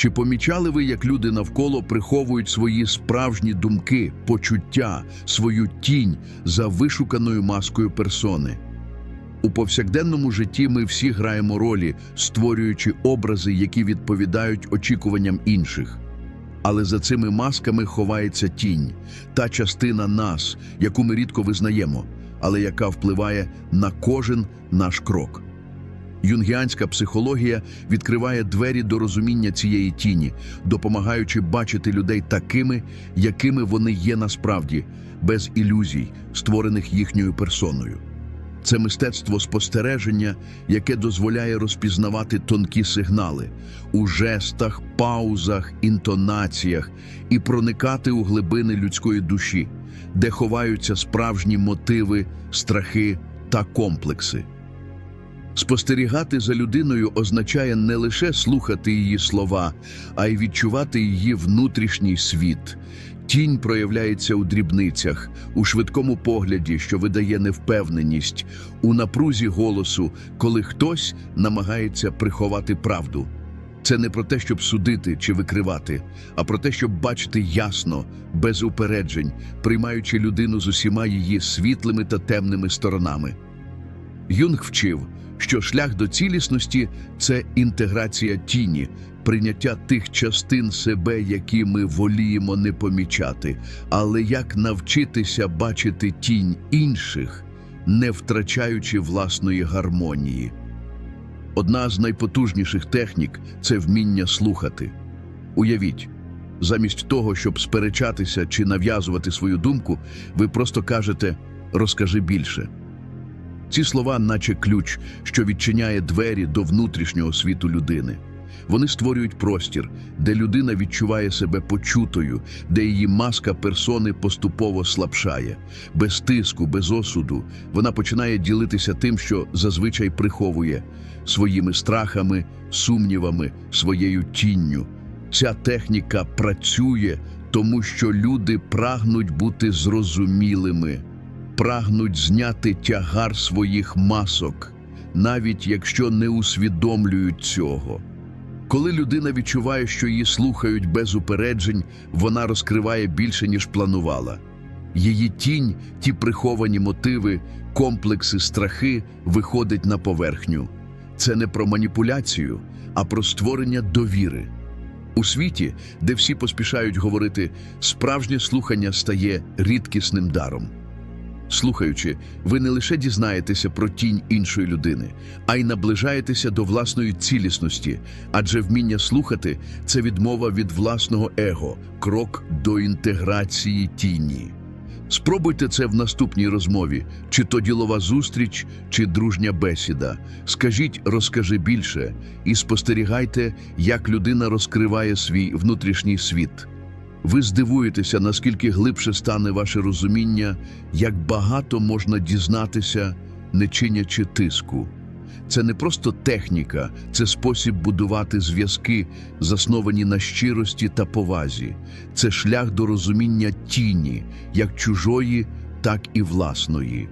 Чи помічали ви, як люди навколо приховують свої справжні думки, почуття, свою тінь за вишуканою маскою персони? У повсякденному житті ми всі граємо ролі, створюючи образи, які відповідають очікуванням інших. Але за цими масками ховається тінь, та частина нас, яку ми рідко визнаємо, але яка впливає на кожен наш крок. Юнгіанська психологія відкриває двері до розуміння цієї тіні, допомагаючи бачити людей такими, якими вони є насправді, без ілюзій, створених їхньою персоною. Це мистецтво спостереження, яке дозволяє розпізнавати тонкі сигнали у жестах, паузах, інтонаціях і проникати у глибини людської душі, де ховаються справжні мотиви, страхи та комплекси. Спостерігати за людиною означає не лише слухати її слова, а й відчувати її внутрішній світ. Тінь проявляється у дрібницях, у швидкому погляді, що видає невпевненість, у напрузі голосу, коли хтось намагається приховати правду. Це не про те, щоб судити чи викривати, а про те, щоб бачити ясно, без упереджень, приймаючи людину з усіма її світлими та темними сторонами. Юнг вчив, що шлях до цілісності це інтеграція тіні, прийняття тих частин себе, які ми воліємо не помічати, але як навчитися бачити тінь інших, не втрачаючи власної гармонії. Одна з найпотужніших технік це вміння слухати. Уявіть, замість того, щоб сперечатися чи нав'язувати свою думку, ви просто кажете розкажи більше. Ці слова, наче ключ, що відчиняє двері до внутрішнього світу людини. Вони створюють простір, де людина відчуває себе почутою, де її маска персони поступово слабшає. Без тиску, без осуду вона починає ділитися тим, що зазвичай приховує своїми страхами, сумнівами, своєю тінню. Ця техніка працює, тому що люди прагнуть бути зрозумілими прагнуть зняти тягар своїх масок, навіть якщо не усвідомлюють цього. Коли людина відчуває, що її слухають без упереджень, вона розкриває більше, ніж планувала. Її тінь, ті приховані мотиви, комплекси, страхи виходить на поверхню. Це не про маніпуляцію, а про створення довіри. У світі, де всі поспішають говорити, справжнє слухання стає рідкісним даром. Слухаючи, ви не лише дізнаєтеся про тінь іншої людини, а й наближаєтеся до власної цілісності, адже вміння слухати це відмова від власного его, крок до інтеграції тіні. Спробуйте це в наступній розмові, чи то ділова зустріч, чи дружня бесіда. Скажіть, розкажи більше, і спостерігайте, як людина розкриває свій внутрішній світ. Ви здивуєтеся, наскільки глибше стане ваше розуміння, як багато можна дізнатися, не чинячи тиску. Це не просто техніка, це спосіб будувати зв'язки, засновані на щирості та повазі. Це шлях до розуміння тіні, як чужої, так і власної.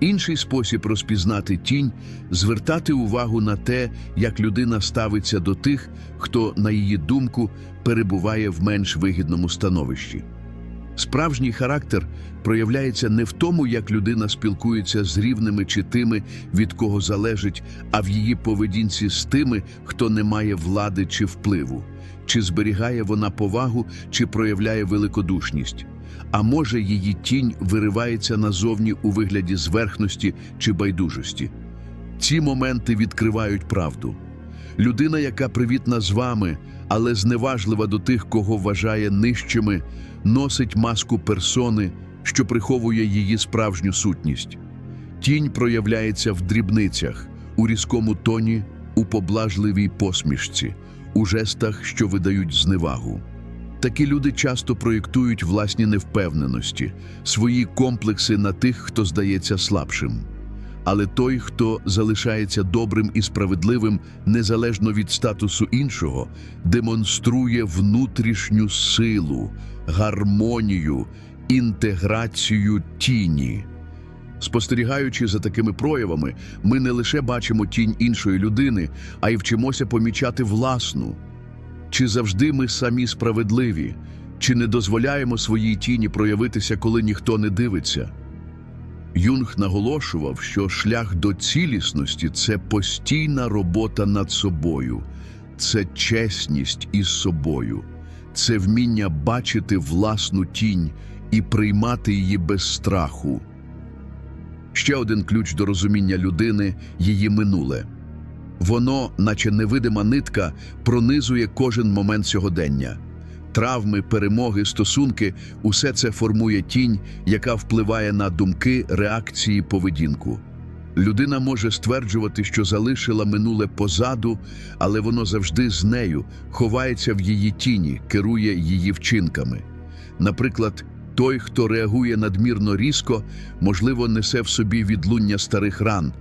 Інший спосіб розпізнати тінь звертати увагу на те, як людина ставиться до тих, хто, на її думку, перебуває в менш вигідному становищі. Справжній характер проявляється не в тому, як людина спілкується з рівними чи тими, від кого залежить, а в її поведінці з тими, хто не має влади чи впливу, чи зберігає вона повагу, чи проявляє великодушність. А може, її тінь виривається назовні у вигляді зверхності чи байдужості. Ці моменти відкривають правду. Людина, яка привітна з вами, але зневажлива до тих, кого вважає нижчими, носить маску персони, що приховує її справжню сутність. Тінь проявляється в дрібницях, у різкому тоні, у поблажливій посмішці, у жестах, що видають зневагу. Такі люди часто проєктують власні невпевненості, свої комплекси на тих, хто здається слабшим. Але той, хто залишається добрим і справедливим незалежно від статусу іншого, демонструє внутрішню силу, гармонію, інтеграцію тіні. Спостерігаючи за такими проявами, ми не лише бачимо тінь іншої людини, а й вчимося помічати власну. Чи завжди ми самі справедливі, чи не дозволяємо своїй тіні проявитися, коли ніхто не дивиться? Юнг наголошував, що шлях до цілісності це постійна робота над собою, це чесність із собою, це вміння бачити власну тінь і приймати її без страху. Ще один ключ до розуміння людини її минуле. Воно, наче невидима нитка, пронизує кожен момент сьогодення. Травми, перемоги, стосунки усе це формує тінь, яка впливає на думки, реакції, поведінку. Людина може стверджувати, що залишила минуле позаду, але воно завжди з нею, ховається в її тіні, керує її вчинками. Наприклад, той, хто реагує надмірно різко, можливо, несе в собі відлуння старих ран.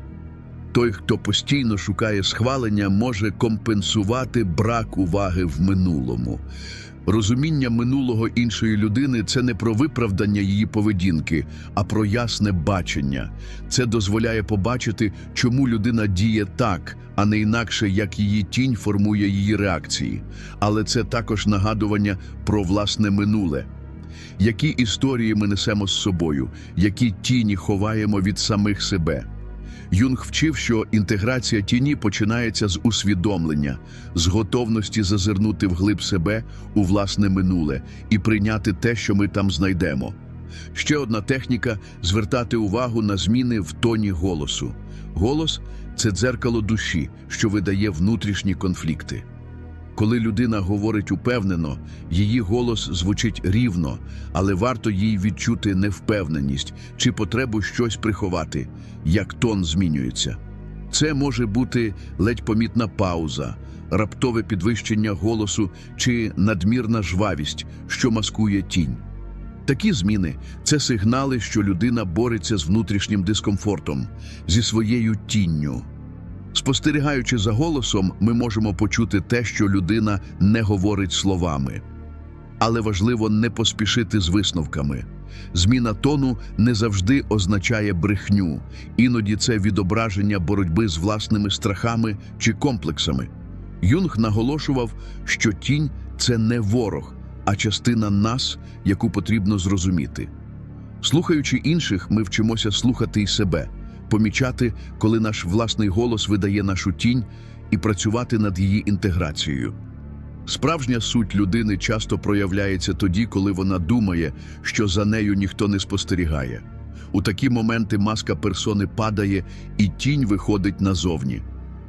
Той, хто постійно шукає схвалення, може компенсувати брак уваги в минулому. Розуміння минулого іншої людини це не про виправдання її поведінки, а про ясне бачення. Це дозволяє побачити, чому людина діє так, а не інакше, як її тінь формує її реакції. Але це також нагадування про власне минуле. Які історії ми несемо з собою, які тіні ховаємо від самих себе. Юнг вчив, що інтеграція тіні починається з усвідомлення, з готовності зазирнути вглиб себе у власне минуле і прийняти те, що ми там знайдемо. Ще одна техніка звертати увагу на зміни в тоні голосу. Голос це дзеркало душі, що видає внутрішні конфлікти. Коли людина говорить упевнено, її голос звучить рівно, але варто їй відчути невпевненість чи потребу щось приховати, як тон змінюється. Це може бути ледь помітна пауза, раптове підвищення голосу чи надмірна жвавість, що маскує тінь. Такі зміни це сигнали, що людина бореться з внутрішнім дискомфортом, зі своєю тінню. Спостерігаючи за голосом, ми можемо почути те, що людина не говорить словами. Але важливо не поспішити з висновками. Зміна тону не завжди означає брехню, іноді це відображення боротьби з власними страхами чи комплексами. Юнг наголошував, що тінь це не ворог, а частина нас, яку потрібно зрозуміти. Слухаючи інших, ми вчимося слухати й себе, помічати, коли наш власний голос видає нашу тінь, і працювати над її інтеграцією. Справжня суть людини часто проявляється тоді, коли вона думає, що за нею ніхто не спостерігає. У такі моменти маска персони падає, і тінь виходить назовні.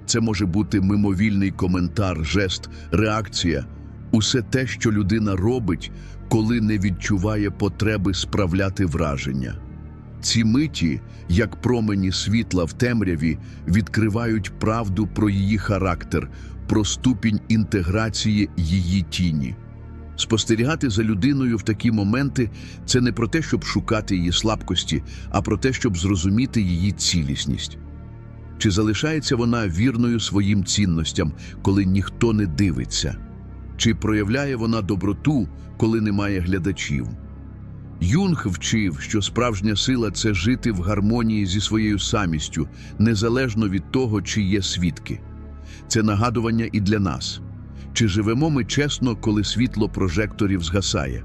Це може бути мимовільний коментар, жест, реакція, усе те, що людина робить, коли не відчуває потреби справляти враження. Ці миті, як промені світла в темряві, відкривають правду про її характер, про ступінь інтеграції її тіні. Спостерігати за людиною в такі моменти це не про те, щоб шукати її слабкості, а про те, щоб зрозуміти її цілісність. Чи залишається вона вірною своїм цінностям, коли ніхто не дивиться? Чи проявляє вона доброту, коли немає глядачів? Юнг вчив, що справжня сила це жити в гармонії зі своєю самістю, незалежно від того, чи є свідки. Це нагадування і для нас. Чи живемо ми чесно, коли світло прожекторів згасає?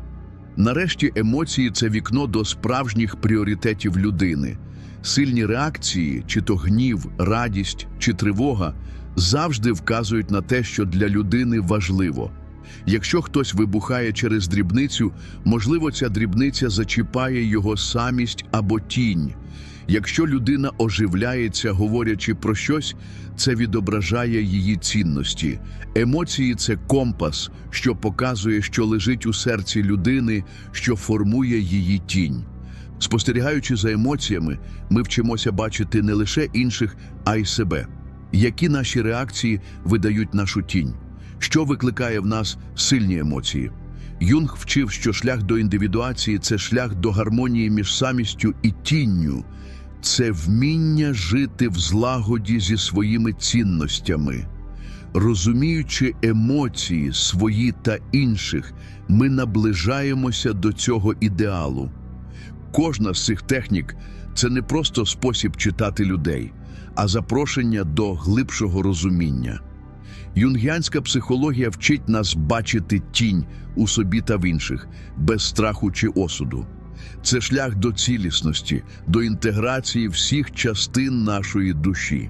Нарешті емоції це вікно до справжніх пріоритетів людини. Сильні реакції, чи то гнів, радість чи тривога, завжди вказують на те, що для людини важливо. Якщо хтось вибухає через дрібницю, можливо, ця дрібниця зачіпає його самість або тінь. Якщо людина оживляється, говорячи про щось, це відображає її цінності. Емоції це компас, що показує, що лежить у серці людини, що формує її тінь. Спостерігаючи за емоціями, ми вчимося бачити не лише інших, а й себе. Які наші реакції видають нашу тінь? Що викликає в нас сильні емоції? Юнг вчив, що шлях до індивідуації це шлях до гармонії між самістю і тінню, це вміння жити в злагоді зі своїми цінностями. Розуміючи емоції свої та інших, ми наближаємося до цього ідеалу. Кожна з цих технік це не просто спосіб читати людей, а запрошення до глибшого розуміння. Юнгіанська психологія вчить нас бачити тінь у собі та в інших, без страху чи осуду. Це шлях до цілісності, до інтеграції всіх частин нашої душі.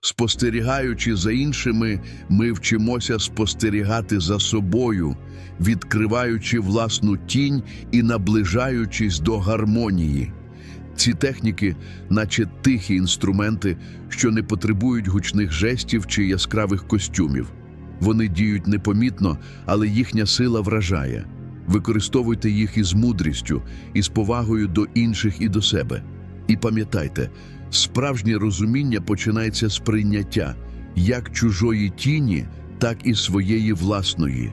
Спостерігаючи за іншими, ми вчимося спостерігати за собою, відкриваючи власну тінь і наближаючись до гармонії. Ці техніки, наче тихі інструменти, що не потребують гучних жестів чи яскравих костюмів. Вони діють непомітно, але їхня сила вражає. Використовуйте їх із мудрістю, із повагою до інших і до себе. І пам'ятайте, справжнє розуміння починається з прийняття як чужої тіні, так і своєї власної.